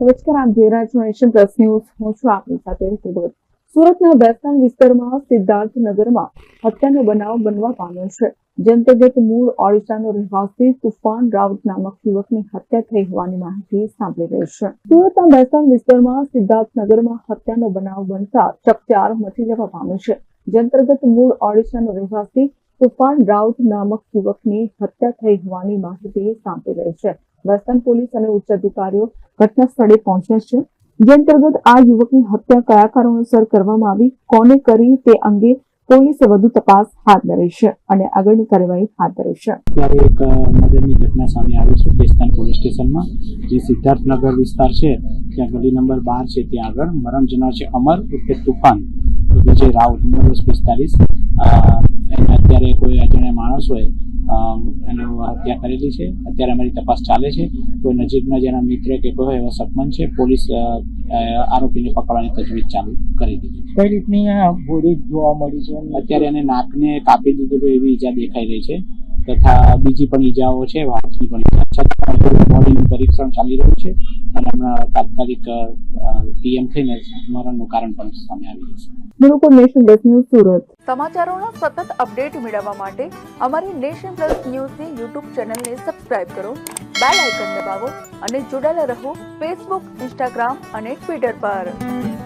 નમસ્કાર આપ જોઈ પ્લસ ન્યૂઝ હું છું આપની સાથે હેતુ સુરતના વેસ્ટર્ન વિસ્તારમાં સિદ્ધાર્થનગરમાં હત્યાનો બનાવ બનવા પામ્યો છે. જે મૂળ ઓડિશાનો રહેવાસી તુફાન રાઉત નામક યુવકની હત્યા થઈ હોવાની માહિતી સાંભળી રહી છે. સુરતના વેસ્ટર્ન વિસ્તારમાં સિદ્ધાર્થનગરમાં હત્યાનો બનાવ બનતા ચકચાર મચી જવા પામ્યો છે. જે અંતર્ગત મૂળ ઓડિશાનો રહેવાસી તુફાન રાઉત નામક યુવકની હત્યા થઈ હોવાની માહિતી સાંભળી રહી છે. વેસ્ટર્ન પોલીસ અને ઉચ્ચ અધિકારીઓ ઘટના સ્થળે પહોંચ્યા છે. જે અંતર્ગત આ યુવકની હત્યા કયા કારણોસર કરવામાં આવી કોને કરી તે અંગે પોલીસે વધુ તપાસ હાથ ધરી છે અને આગળની કાર્યવાહી હાથ ધરી છે. અત્યારે એક મર્ડરની ઘટના સામે આવી છે બેસ્તાન પોલીસ સ્ટેશનમાં જે સિદ્ધાર્થનગર વિસ્તાર છે ત્યાં ગલી નંબર બાર છે ત્યાં આગળ મરણ જનાર છે અમર ઉર્ફે તુફાન. વિજય રાઉત ઉંમર વર્ષ પિસ્તાલીસ. અત્યારે કોઈ અજાણ્યા માણસ અ, એનું હત્યા કરેલી છે. અત્યારે અમારી તપાસ ચાલે છે. કોઈ નજીકના જેના મિત્ર કે કોઈ હોય એવા સપમન છે પોલીસ આરોપીને પકડવાની તજવીજ ચાલુ કરી દીધી કઈ રીતની જોવા મળી છે? અત્યારે એને નાકને કાપી દીધેલું એવી ઈજા દેખાઈ રહી છે. તથા બીજી પણ ઈજાઓ છે હાથની પણ ઈજા. છતાં બોડીનું પરીક્ષણ ચાલી રહ્યું છે અને હમણાં તાત્કાલિક પીએમ થઈને મરણનું કારણ પણ સામે આવી જશે બિલકુલ નેશન પ્લસ ન્યૂઝ સુરત. સમાચારોના સતત અપડેટ મેળવવા માટે અમારી નેશન પ્લસ ન્યૂઝની યુટ્યુબ ચેનલને સબસ્ક્રાઇબ કરો બેલ આઇકન દબાવો અને જોડાયેલા રહો ફેસબુક ઇન્સ્ટાગ્રામ અને ટ્વિટર પર.